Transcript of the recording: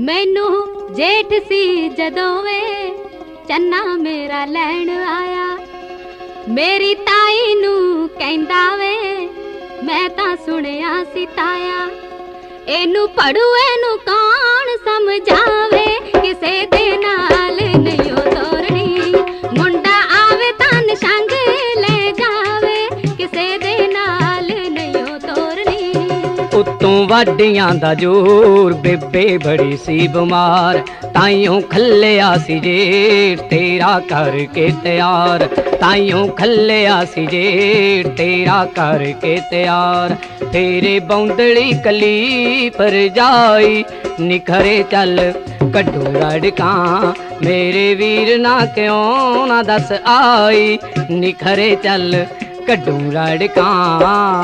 ਮੈਨੂੰ ਜੇਠ ਸੀ ਜਦੋਂ ਵੇ ਚੰਨਾ ਮੇਰਾ ਲੈਣ ਆਇਆ। ਮੇਰੀ ਤਾਈ ਨੂੰ ਕਹਿੰਦਾ ਵੇ, ਮੈਂ ਤਾਂ ਸੁਣਿਆ ਸੀ ਤਾਇਆ, ਇਹਨੂੰ ਪੜੂ ਇਹਨੂੰ ਕੌਣ ਸਮਝਾ? ਉਤੋਂ ਵਾਢੀਆਂ ਦਾ ਜੋਰ, ਬੇਬੇ ਬੜੀ ਸੀ ਬਿਮਾਰ, ਤਾਈਓ ਖੱਲਿਆ ਸੀ ਜੇ, ਤੇਰਾ ਕਰਕੇ ਤਿਆਰ। ਤਾਈਓ ਖੱਲਿਆ ਸੀ ਜੇ, ਤੇਰਾ ਕਰਕੇ ਤਿਆਰ। ਤੇਰੇ ਬੌਂਦਲੀ ਕਲੀ ਪਰ ਜਾਈ, ਨਿਖਰੇ ਚੱਲ ਕੱਢੂ ਰੜਕਾਂ। ਮੇਰੇ ਵੀਰ ਨਾ ਕਿਉਂ ਨਾ ਦੱਸ ਆਈ, ਨਿਖਰੇ ਚੱਲ ਕੱਢੂ ਰੜਕਾਂ।